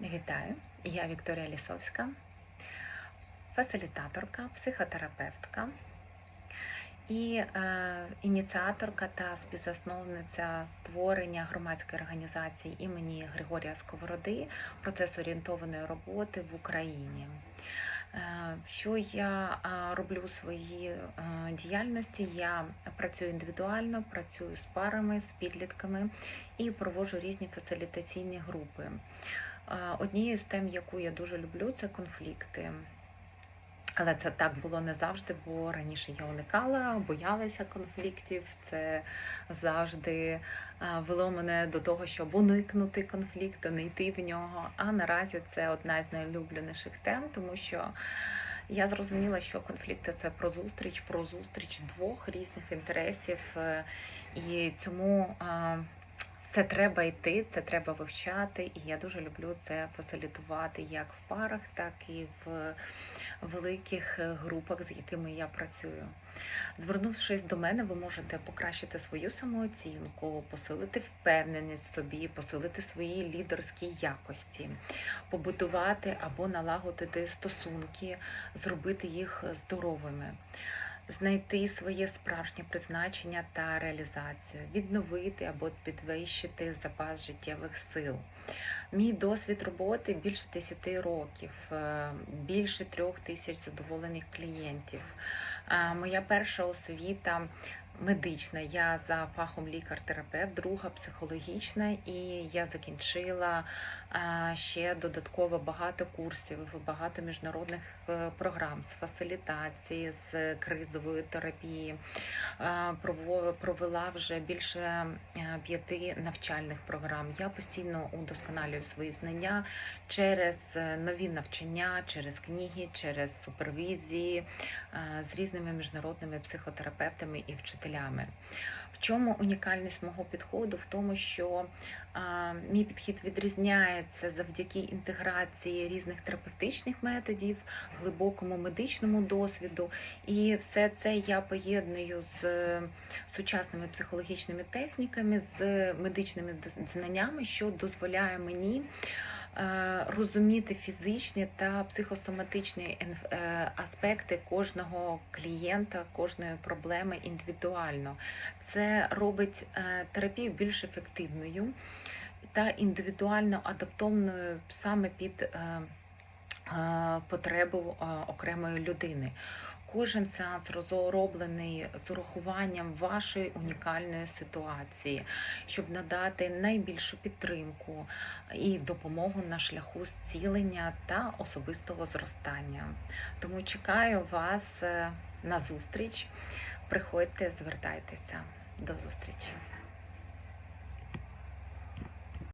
Вітаю, я Вікторія Лісовська, фасилітаторка, психотерапевтка і е, ініціаторка та співзасновниця створення громадської організації імені Григорія Сковороди процес орієнтованої роботи в Україні. Е, Що я е, роблю у своїй е, діяльності? Я працюю індивідуально, працюю з парами, з підлітками і проводжу різні фасилітаційні групи. Однією з тем, яку я дуже люблю, це конфлікти. Але це так було не завжди, бо раніше я уникала, боялася конфліктів. Це завжди е, вело мене до того, щоб уникнути конфлікту, не йти в нього. А наразі це одна з найулюбленіших тем, тому що я зрозуміла, що конфлікти це про зустріч, про зустріч двох різних інтересів, е, і цьому е, це треба йти, це треба вивчати, і я дуже люблю це фасилітувати як в парах, так і в великих е, групах, з якими я працюю. Звернувшись до мене, ви можете покращити свою самооцінку, посилити впевненість в собі, посилити свої лідерські якості, побудувати або налагодити стосунки, зробити їх здоровими. Знайти своє справжнє призначення та реалізацію, відновити або підвищити запас життєвих сил. Мій досвід роботи більше 10 років, е, більше трьох тисяч задоволених клієнтів. Е, Моя перша освіта медична. Я за фахом лікар-терапевт, друга психологічна, і я закінчила е, ще додатково багато курсів, багато міжнародних програм з фасилітації, з кризової терапії. Провела вже більше п'яти навчальних програм. Я постійно удосконалюю свої знання через е, нові навчання, через книги, через супервізії е, з різними міжнародними психотерапевтами і вчителями. В чому унікальність мого підходу? В тому, що мій підхід відрізняється завдяки інтеграції різних терапевтичних методів, глибокому медичному досвіду, і все це я поєдную з е, сучасними психологічними техніками, з медичними знаннями, що дозволяє мені е, розуміти фізичні та психосоматичні е, аспекти кожного клієнта, кожної проблеми індивідуально. Це робить е, терапію більш ефективною та індивідуально адаптованою саме під потребу е, окремої людини. Кожен сеанс розроблений з урахуванням вашої унікальної ситуації, щоб надати найбільшу підтримку і допомогу на шляху зцілення та особистого зростання. Тому чекаю вас е, на зустріч. Приходьте, звертайтеся. До зустрічі.